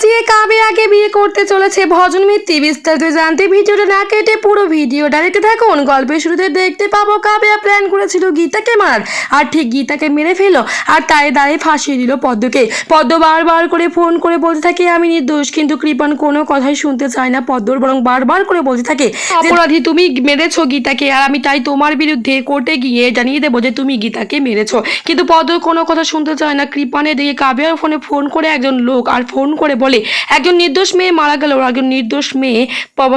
বাঁচিয়ে কাবে আগে বিয়ে করতে চলেছে ভজন মিত্তি। বিস্তারিত জানতে ভিডিওটা না কেটে পুরো ভিডিওটা দেখতে থাকুন। গল্পের শুরুতে দেখতে পাবো কাবেয়া প্ল্যান করেছিল গীতাকে মার। আর ঠিক গীতাকে মেরে ফেলো আর তাই দাঁড়িয়ে ফাঁসিয়ে দিল পদ্মকে। পদ্ম বারবার করে ফোন করে বলতে থাকে, আমি নির্দোষ, কিন্তু কৃপন কোনো কথাই শুনতে চায় না। পদ্মর বরং বারবার করে বলতে থাকে অপরাধী, তুমি মেরেছো গীতাকে, আর আমি তাই তোমার বিরুদ্ধে কোর্টে গিয়ে জানিয়ে দেবো যে, তুমি গীতাকে মেরেছো। কিন্তু পদ্ম কোনো কথা শুনতে চায় না। কৃপানে দিকে কাবেয়ার ফোনে ফোন করে একজন লোক, আর ফোন করে বলে, একজন নির্দোষ মেয়ে মারা গেল একজন নির্দোষ মেয়ে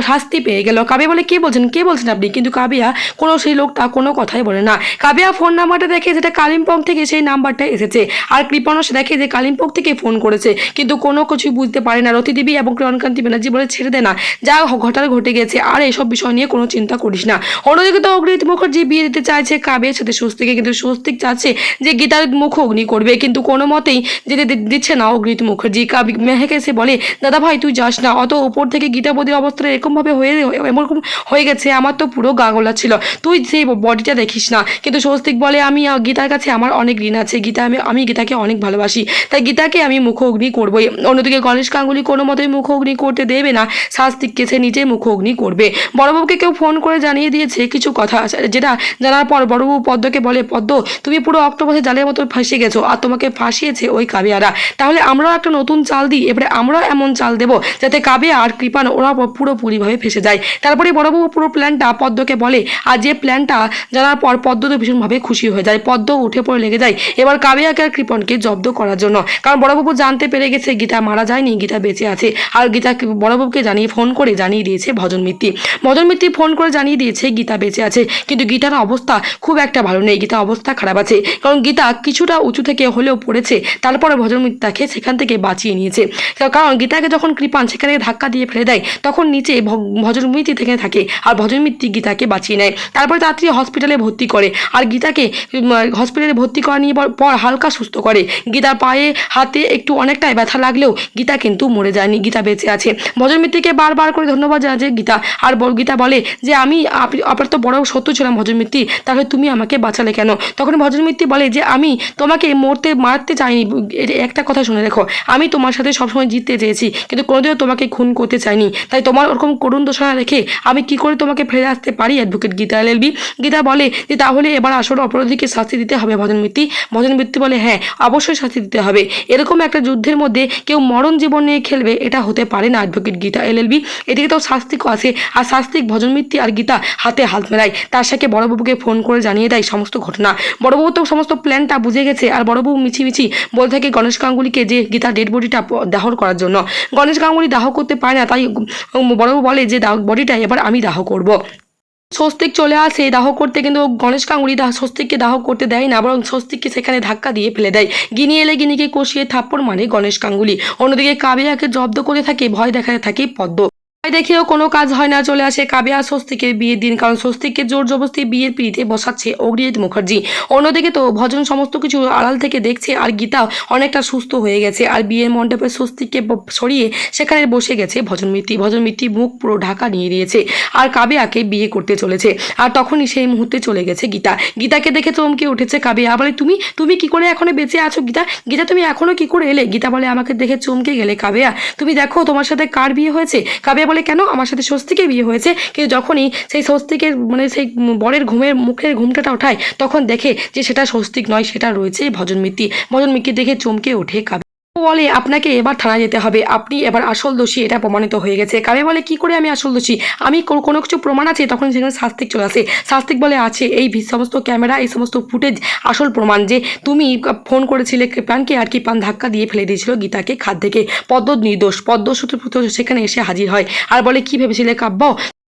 শাস্তি পেয়ে গেল। কাবিয়া বলে, কে বলছেন? কে বলছেন আপনি? কিন্তু কাবিয়া কোনো সেই লোকটা কোনো কথাই বলে না। কাবিয়া ফোন নাম্বারটা দেখে যেটা কালিম্পং থেকে সেই নাম্বারটা এসেছে। আর কৃপণও দেখে যে কালিম্পং থেকে ফোন করেছে, কিন্তু কোনো কিছু বুঝতে পারে না। রতি দেবী এবং কিরণকান্তি ব্যানার্জি বলে, ছেড়ে দে না। যা ঘটার ঘটে গেছে, আর এইসব বিষয় নিয়ে কোনো চিন্তা করিস না। অন্যদিকে তো অগ্রিত মুখার্জি বিয়ে দিতে চাইছে কাবিয়ার সাথে স্বস্তিকে, কিন্তু স্বস্তিক চাচ্ছে যে গীতার মুখ অগ্নি করবে, কিন্তু কোনো মতেই যেতে দিচ্ছে না অগ্রিত মুখার্জি। কাবি মেহেকে এসে বলে দাদা ভাই তুই যাস না। অত ওপর থেকে গীতাবতীর অবস্থাটা এরকমভাবে হয়ে এরকম হয়ে গেছে, আমার তো পুরো গাগলা ছিল। তুই সেই বডিটা দেখিস না। কিন্তু স্বস্তিক বলে, আমি গীতার কাছে আমার অনেক ঋণ আছে। গীতা, আমি আমি গীতাকে অনেক ভালোবাসি। তাই গীতাকে আমি মুখ অগ্নি করবোই। অন্যদিকে গণেশ গাঙ্গুলি কোনো মতোই মুখ অগ্নি করতে দেবে না। শাস্তিককে সে নিজে মুখ অগ্নি করবে। বড়বাবুকে কেউ ফোন করে জানিয়ে দিয়েছে কিছু কথা, যেটা জানার পর বড়বাবু পদ্মকে বলে, পদ্ম, তুমি পুরো অক্টোপাসে জালের মতো ফাঁসে গেছো, আর তোমাকে ফাঁসিয়েছে ওই কাবিয়ারা। তাহলে আমরাও একটা নতুন চাল দিই। এবারে আমরাও এমন চাল দেবো। যাতে কাবিয়া আর কৃপান ওরা পুরোপুরিভাবে ফেসে যায়। তারপরে বড়বাবু পুরো প্ল্যানটা পদ্মকে বলে, আর যে প্ল্যানটা জানার পর পদ্ম তো ভীষণভাবে খুশি হয়ে যায়। পদ্ম উঠে পড়ে লেগে যায়। এবার কাবিয়াকে আর কৃপনকে জব্দ করার জন্য। কারণ বড়বাবু জানতে পেরে গেছে, গীতা মারা যায়নি, গীতা বেঁচে আছে। আর গীতা বড়বাবুকে জানিয়ে ফোন করে জানিয়ে দিয়েছে ভজন মিত্তি। ভজন মিত্তি ফোন করে জানিয়ে দিয়েছে, গীতা বেঁচে আছে। কিন্তু গীতার অবস্থা খুব একটা ভালো নেই। গীতা অবস্থা খারাপ আছে। কারণ গীতা কিছুটা উঁচু থেকে হলেও পড়েছে। তারপরে ভজন মিত্তাকে সেখান থেকে বাঁচিয়ে নিয়েছে। কারণ গীতাকে যখন কৃপান সেখানে ধাক্কা দিয়ে ফেলে দেয়, তখন নিচে ভ- ভজন থেকে থাকে আর ভজন গীতাকে বাঁচিয়ে নেয়। তারপরে তাড়াতাড়ি হসপিটালে ভর্তি করে আর গীতাকে হসপিটালে ভর্তি করা নিয়ে পর- হালকা সুস্থ করে। গীতার পায়ে হাতে একটু অনেকটাই ব্যথা লাগলেও গীতা কিন্তু মরে যায়নি, গীতা বেঁচে আছে। ভজন মিত্তিকে বারবার করে ধন্যবাদ জানাচ্ছে গীতা। আর গীতা বলে যে, আমি আপ- আপনার তো বড় শত্রু ছিলাম ভজন মিত্তি তাহলে তুমি আমাকে বাঁচালে কেন? তখন ভজন মিত্তি বলে যে, আমি তোমাকে মরতে, মারতে চাইনি। একটা কথা শুনে রেখো। আমি তোমার সাথে সবসময় জিততে চেয়েছি কিন্তু কোনোদিনও তোমাকে খুন করতে চাইনি। তাই তোমার ওরকম করুণ দোষণা রেখে আমি কি করে তোমাকে ফেলে আসতে পারি অ্যাডভোকেট গীতা এলএলবি গীতা বলে যে, তাহলে এবার আসলে অপরাধীকে শাস্তি দিতে হবে ভজন মিত্তি। ভজন মিত্তি বলে হ্যাঁ অবশ্যই শাস্তি দিতে হবে। এরকম একটা যুদ্ধের মধ্যে কেউ মরণ জীবন নিয়ে খেলবে, এটা হতে পারে না অ্যাডভোকেট গীতা এলএলবি এদিকে তো শাস্তিকও আছে, আর শাস্তিক ভজন মিত্তি আর গীতা হাতে হাত মেলায়। তার সাথে বড়বাবুকে ফোন করে জানিয়ে দেয় সমস্ত ঘটনা। বড়বাবু তো সমস্ত প্ল্যানটা বুঝে গেছে, আর বড়বাবু মিছিমিছি বলে থাকে গণেশ গাঙ্গুলিকে যে, গীতা ডেড বডিটা দাহ করার জন্য। গণেশ গাঙ্গুলি দাহ করতে পারে না, তাই বড়বাবু বলে যে দাহ বডিটা এবার আমি দাহ করব। স্বস্তিক চলে আসে, দাহ করতে কিন্তু গণেশ কাঙ্গুলি দাহ স্বস্তিককে দাহ করতে দেয় না, বরং স্বস্তিককে সেখানে ধাক্কা দিয়ে ফেলে দেয়। গিনি এলে গিনিকে কষিয়ে থাপ্পড় মানে গণেশ কাঙ্গুলি অন্যদিকে কাবিয়াকে জব্দ করে থাকে, ভয় দেখাতে থাকে পদ্ম। দেখেও কোনো কাজ হয় না, চলে আসে কাবিয়া স্বস্তিকের বিয়ের দিন। কারণ স্বস্তিককে জোর জবরদস্তি বিয়ের পিড়িতে বসাচ্ছে অগ্রিজিৎ মুখার্জি। অন্যদিকে তো ভজন সমস্ত কিছু আড়াল থেকে দেখছে আর গীতা অনেকটা সুস্থ হয়ে গেছে। আর বিয়ের মণ্ডপে স্বস্তিককে সরিয়ে সেখানে বসে গেছে ভজন মিত্তি ভজন মিত্তি মুখ পুরো ঢাকা নিয়ে দিয়েছে। আর কাবিয়াকে বিয়ে করতে চলেছে। আর তখনই সেই মুহূর্তে চলে গেছে গীতা। গীতাকে দেখে চমকে উঠেছে কাবিয়া। বলে, তুমি তুমি কি করে এখনও বেঁচে আছো গীতা? গীতা, তুমি এখনও কি করে এলে? গীতা বলে, আমাকে দেখে চমকে গেলে কাবিয়া। তুমি দেখো, তোমার সাথে কার বিয়ে হয়েছে? কাবিয়া বলে কেন? আমার সাথে স্বস্তিকে বিয়ে হয়েছে। কিন্তু যখনই সেই স্বস্তিকের মানে সেই বরের ঘুমের, মুখের ঘুমটাটা ওঠায়, তখন দেখে যে সেটা স্বস্তিক নয়, সেটা রয়েছে ভজন মিত্তি। ভজন মিত্তি দেখে চমকে ওঠে কাবিয়া। ও বলে আপনাকে এবার থানায় যেতে হবে। আপনি এবার আসল দোষী, এটা প্রমাণিত হয়ে গেছে। কাবে বলে, কি করে আমি আসল দোষী? আমি কোনো কিছু প্রমাণ আছে? তখন সেখানে শাস্তিক চলে আসে। শাস্তিক বলে, আছে, এই সমস্ত ক্যামেরা, এই সমস্ত ফুটেজ, আসল প্রমাণ যে তুমি ফোন করেছিলে কৃপানকে আর কৃপান ধাক্কা দিয়ে ফেলে দিয়েছিল গীতাকে খাদ থেকে পদ্ম নির্দোষ পদ্ম সেখানে এসে হাজির হয়। আর বলে, কি ভেবেছিলে কাব্য?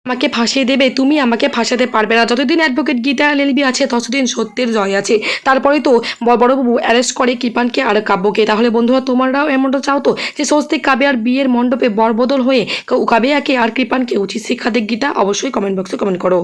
আমাকে ফাঁসিয়ে দেবে, তুমি আমাকে ফাঁসাতে পারবে না। যতদিন অ্যাডভোকেট গীতা এলএলবি আছে, ততদিন সত্যের জয় আছে। তারপরে তো বড়বাবু অ্যারেস্ট করে কৃপানকে আর কাব্যকে। তাহলে বন্ধুরা, তোমরাও এমনটা চাও তো যে স্বস্তিক আর বিয়ের মণ্ডপে বরবদল হয়ে কাবিয়াকে আর কৃপানকে উচিত শিক্ষা গীতা, অবশ্যই কমেন্ট বক্সে কমেন্ট করো।